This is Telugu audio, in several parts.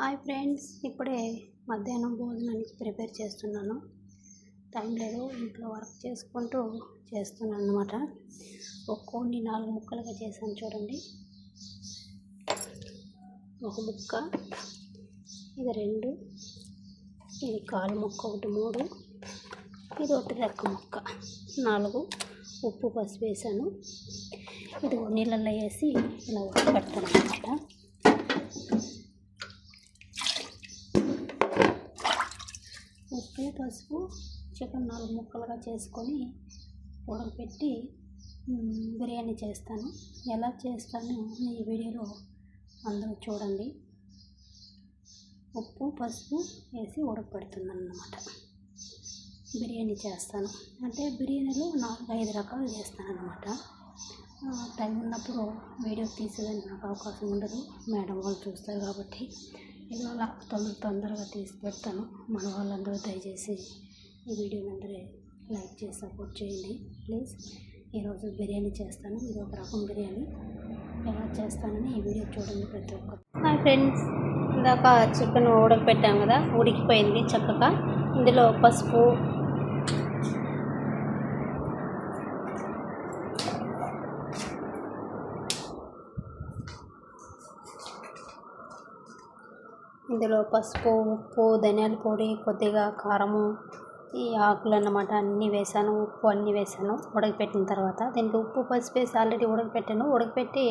హాయ్ ఫ్రెండ్స్ ఇప్పుడే మధ్యాహ్నం భోజనానికి ప్రిపేర్ చేస్తున్నాను. టైం లేదు ఇంట్లో వర్క్ చేసుకుంటూ చేస్తున్నాను అనమాట ఒక కోడిని నాలుగు ముక్కలుగా చేశాను చూడండి. ఒక ముక్క ఇది రెండు ఇది కాలు ముక్క ఒకటి మూడు ఇది ఒకటి రెక్క ముక్క నాలుగు. ఉప్పు పసుపు వేసాను ఇది నీళ్ళల్లో వేసి ఇలా ఉడకబెడతాను అనమాట ఉప్పు పసుపు చికెన్ నాలుగు ముక్కలుగా చేసుకొని ఉడకపెట్టి బిర్యానీ చేస్తాను. ఎలా చేస్తాను ఈ వీడియోలో అందరూ చూడండి. ఉప్పు పసుపు వేసి ఉడకపెడుతున్నాను అన్నమాట బిర్యానీ చేస్తాను. అంటే బిర్యానీలో నాలుగు ఐదు రకాలు చేస్తాను అన్నమాట టైం ఉన్నప్పుడు వీడియో తీసేదానికి నాకు అవకాశం ఉండదు. మేడం వాళ్ళు చూస్తారు కాబట్టి. ఇలా తొందర తొందరగా తీసి పెడతాను. మన వాళ్ళందరూ దయచేసి ఈ వీడియోని అందరూ లైక్ చేసి సపోర్ట్ చేయండి. ప్లీజ్. ఈరోజు బిర్యానీ చేస్తాను. ఇది ఒక రకం బిర్యానీ. ఎలా చేస్తానని ఈ వీడియో చూడండి ప్రతి ఒక్కరు. Hi friends. ఇందాక చికెన్ ఉడకపెట్టాం కదా. ఉడికిపోయింది చక్కగా. ఇందులో పసుపు ఇందులో పసుపు ఉప్పు ధనియాల పొడి కొద్దిగా కారము ఈ ఆకులు అన్నమాట అన్నీ వేసాను ఉప్పు అన్నీ వేసాను ఉడకపెట్టిన తర్వాత. దీంట్లో ఉప్పు పసుపు వేసి ఆల్రెడీ ఉడకపెట్టాను. ఉడకపెట్టి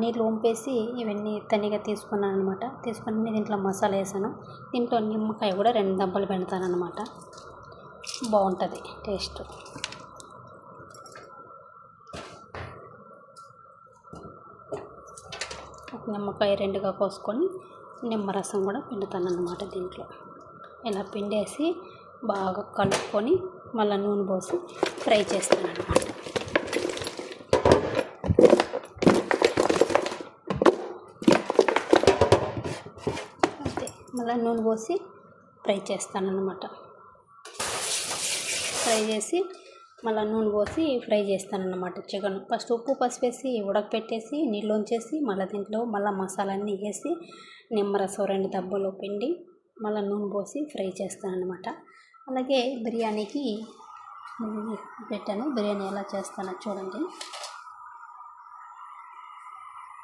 నీళ్ళు వంపేసి ఇవన్నీ తనిగా తీసుకున్నాను అనమాట తీసుకుని దీంట్లో మసాలా వేసాను దీంట్లో నిమ్మకాయ కూడా రెండు దెబ్బలు పెడతాను అనమాట బాగుంటుంది టేస్ట్. నిమ్మకాయ రెండుగా కోసుకొని నిమ్మరసం కూడా పిండుతాను అన్నమాట దీంట్లో. ఇలా పిండేసి బాగా కలుపుకొని మళ్ళీ నూనె పోసి ఫ్రై చేస్తాను అనమాట అంతే మళ్ళీ నూనె పోసి ఫ్రై చేస్తాను అన్నమాట ఫ్రై చేసి మళ్ళీ నూనె పోసి ఫ్రై చేస్తానన్నమాట చికెన్. ఫస్ట్ ఉప్పు పసుపు వేసి ఉడకపెట్టేసి నీళ్ళు ఉంచేసి మళ్ళీ దీంట్లో మళ్ళీ మసాలా అన్నీ వేసి నిమ్మరసం రెండు దెబ్బలు పిండి మళ్ళీ నూనె పోసి ఫ్రై చేస్తాను అనమాట అలాగే బిర్యానీకి పెట్టాను. బిర్యానీ ఎలా చేస్తానో చూడండి.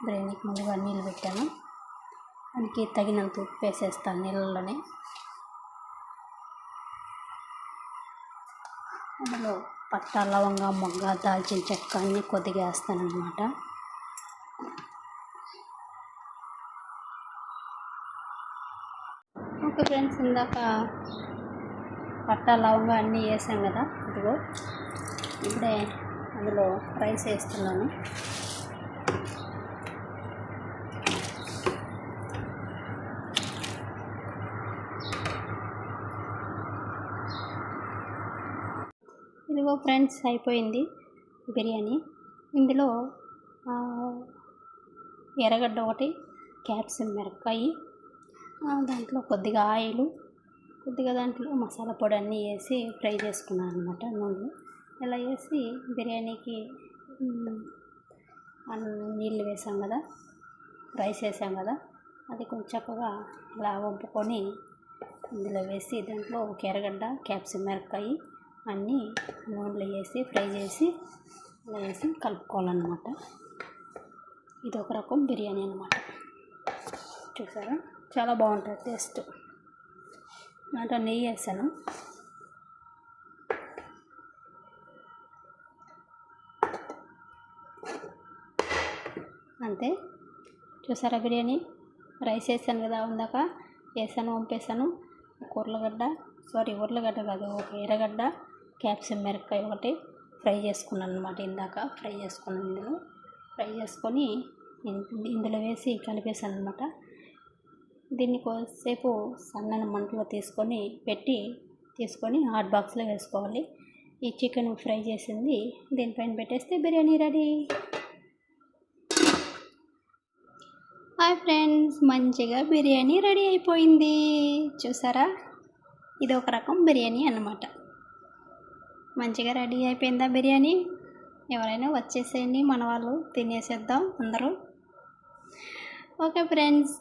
బిర్యానీకి ముందుగా నీళ్ళు పెట్టాను. దానికి తగినంత ఉప్పు వేసేస్తాను నీళ్ళలోనే. అందులో పట్టా లవంగా మొగ్గ దాల్చిన చెక్క అన్నీ కొద్దిగా వేస్తానమాట ఓకే ఫ్రెండ్స్ ఇందాక పట్టా లవంగా అన్నీ వేసాం కదా ఇదిగో. ఇప్పుడే అందులో రైస్ వేస్తున్నాను. ఇదిగో ఫ్రెండ్స్ అయిపోయింది బిర్యానీ. ఇందులో ఎర్రగడ్డ ఒకటి క్యాప్సికం మిరపకాయ దాంట్లో కొద్దిగా ఆయిల్ కొద్దిగా దాంట్లో మసాలా పొడి అన్నీ వేసి ఫ్రై చేసుకున్నాను అనమాట నూనె. ఇలా వేసి బిర్యానీకి నీళ్ళు వేసాం కదా రైస్ వేసాం కదా అది కొంచెం చక్కగా ఇలా వంపుకొని ఇందులో వేసి దాంట్లో ఒక ఎర్రగడ్డ క్యాప్సికం మిరపకాయ అన్నీ నూనెలో వేసి ఫ్రై చేసి ఇలా వేసి కలుపుకోవాలన్నమాట. ఇది ఒక రకం బిర్యానీ అనమాట చూసారా? చాలా బాగుంటుంది టేస్ట్. దాంట్లో నెయ్యి వేసాను. అంతే. చూసారా బిర్యానీ? రైస్ వేసాను కదా ఉందాక వేసాను వంపేసాను. ఒక ఉర్లగడ్డ సారీ ఉర్లగడ్డ కాదు ఒక ఎర్రగడ్డ. క్యాప్సికం మిరపకాయ ఒకటి ఫ్రై చేసుకున్నాను అనమాట ఇందాక ఫ్రై చేసుకున్నాను ఇందులో. ఫ్రై చేసుకొని ఇందులో వేసి కలిపేసాను అనమాట దీన్ని కొద్దిసేపు సన్నని మంటలో తీసుకొని పెట్టి తీసుకొని హాట్ బాక్స్లో వేసుకోవాలి. ఈ చికెన్ ఫ్రై చేసింది. దీనిపైన పెట్టేస్తే బిర్యానీ రెడీ. హాయ్ ఫ్రెండ్స్ మంచిగా బిర్యానీ రెడీ అయిపోయింది. చూసారా? ఇది ఒక రకం బిర్యానీ అన్నమాట. మంచిగా రెడీ అయిపోయిందా బిర్యానీ? ఎవరైనా వచ్చేసేయండి మన వాళ్ళు తినేసేద్దాం అందరూ. ఓకే ఫ్రెండ్స్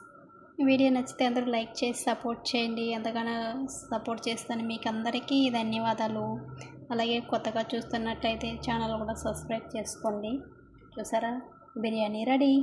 వీడియో నచ్చితే అందరూ లైక్ చేసి సపోర్ట్ చేయండి. ఎంతగానో సపోర్ట్ చేస్తాను మీకు అందరికీ ధన్యవాదాలు. అలాగే కొత్తగా చూస్తున్నట్టయితే ఛానల్ కూడా సబ్స్క్రైబ్ చేసుకోండి. చూసారా? బిర్యానీ రెడీ.